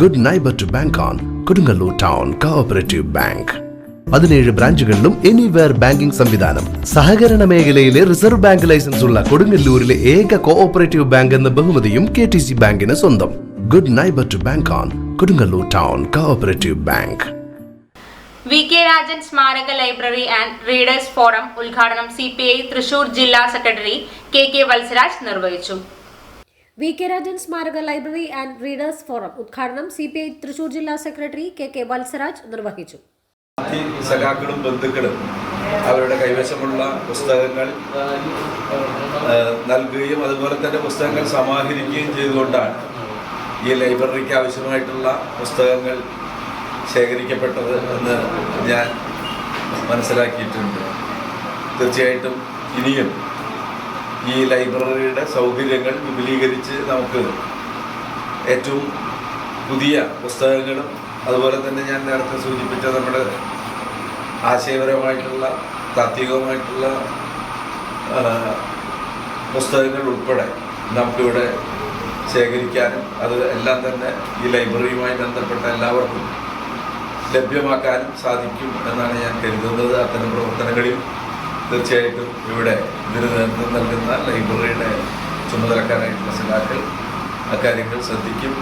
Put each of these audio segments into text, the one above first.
Good neighbour to bank on Kodungallur town cooperative bank പതിനേഴ് ബ്രാഞ്ചുകളിലും anywhere banking സംവിധാനം. സഹകരണ മേഖലയിലെ റിസർവ് ബാങ്ക് ലൈസൻസ് ഉള്ള കൊടുങ്ങല്ലൂരിലെ ഏക കോഓപ്പറേറ്റീവ് ബാങ്ക് എന്ന ബഹുമതിയും കെ ടി സി ബാങ്കിന് സ്വന്തം. Good neighbour to bank on Kodungallur town cooperative bank V K Rajan സ്മാരക ലൈബ്രറി ആൻഡ് റീഡേഴ്സ് ഫോറം ഉദ്ഘാടനം സി പി ഐ തൃശൂർ ജില്ലാ സെക്രട്ടറി കെ കെ വത്സരാജ് നിർവഹിച്ചു. വി കെ രാജൻ സ്മാരക ലൈബ്രറി ആൻഡ് റീഡേഴ്സ് ഫോറം ഉദ്ഘാടനം C P I Thrissur ജില്ലാ secretary K K Valsaraj നിർവഹിച്ചു. സഖാക്കളും ബന്ധുക്കളും അവരുടെ കൈവശമുള്ള പുസ്തകങ്ങൾ നൽകുകയും അതുപോലെ തന്നെ പുസ്തകങ്ങൾ സമാഹരിക്കുകയും ചെയ്തുകൊണ്ടാണ് ഈ ലൈബ്രറിക്ക് ആവശ്യമായിട്ടുള്ള പുസ്തകങ്ങൾ ശേഖരിക്കപ്പെട്ടത് എന്ന് ഞാൻ മനസ്സിലാക്കിയിട്ടുണ്ട്. തീർച്ചയായിട്ടും ഇനിയും ഈ ലൈബ്രറിയുടെ സൗകര്യങ്ങൾ വിപുലീകരിച്ച് നമുക്ക് ഏറ്റവും പുതിയ പുസ്തകങ്ങളും അതുപോലെ തന്നെ ഞാൻ നേരത്തെ സൂചിപ്പിച്ച നമ്മുടെ ആശയപരമായിട്ടുള്ള താത്വികമായിട്ടുള്ള പുസ്തകങ്ങൾ ഉൾപ്പെടെ നമുക്കിവിടെ ശേഖരിക്കാനും അത് എല്ലാം തന്നെ ഈ ലൈബ്രറിയുമായി ബന്ധപ്പെട്ട എല്ലാവർക്കും ലഭ്യമാക്കാനും സാധിക്കും എന്നാണ് ഞാൻ കരുതുന്നത്. അത്തരം പ്രവർത്തനങ്ങളിൽ തീർച്ചയായിട്ടും ഇവിടെ ഇതിന് നേതൃത്വം നൽകുന്ന ലൈബ്രറിയുടെ ചുമതലക്കാരായിട്ടുള്ള സഖാക്കൾ അക്കാര്യങ്ങൾ ശ്രദ്ധിക്കും.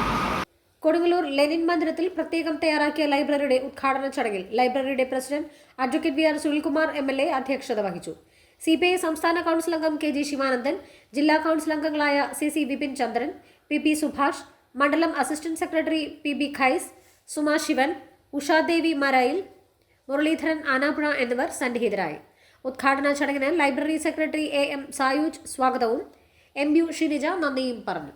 കൊടുങ്ങല്ലൂർ ലെനിൻ മന്ദിരത്തിൽ പ്രത്യേകം തയ്യാറാക്കിയ ലൈബ്രറിയുടെ ഉദ്ഘാടന ചടങ്ങിൽ ലൈബ്രറിയുടെ president advocate V R Sunilkumar M L A അധ്യക്ഷത വഹിച്ചു. സി പി ഐ സംസ്ഥാന കൗൺസിൽ അംഗം കെ ജി ശിവാനന്ദൻ ജില്ലാ കൗൺസിൽ അംഗങ്ങളായ C C Vipin Chandran P P Subhash മണ്ഡലം assistant secretary P B Khais Suma Sivan Ushadevi Marayil Muraleedharan Anapuzha എന്നിവർ സന്നിഹിതരായി. ഉദ്ഘാടന ചടങ്ങിന് library secretary A M Sayuj സ്വാഗതവും എം യു ഷിനിജ നന്ദിയും പറഞ്ഞു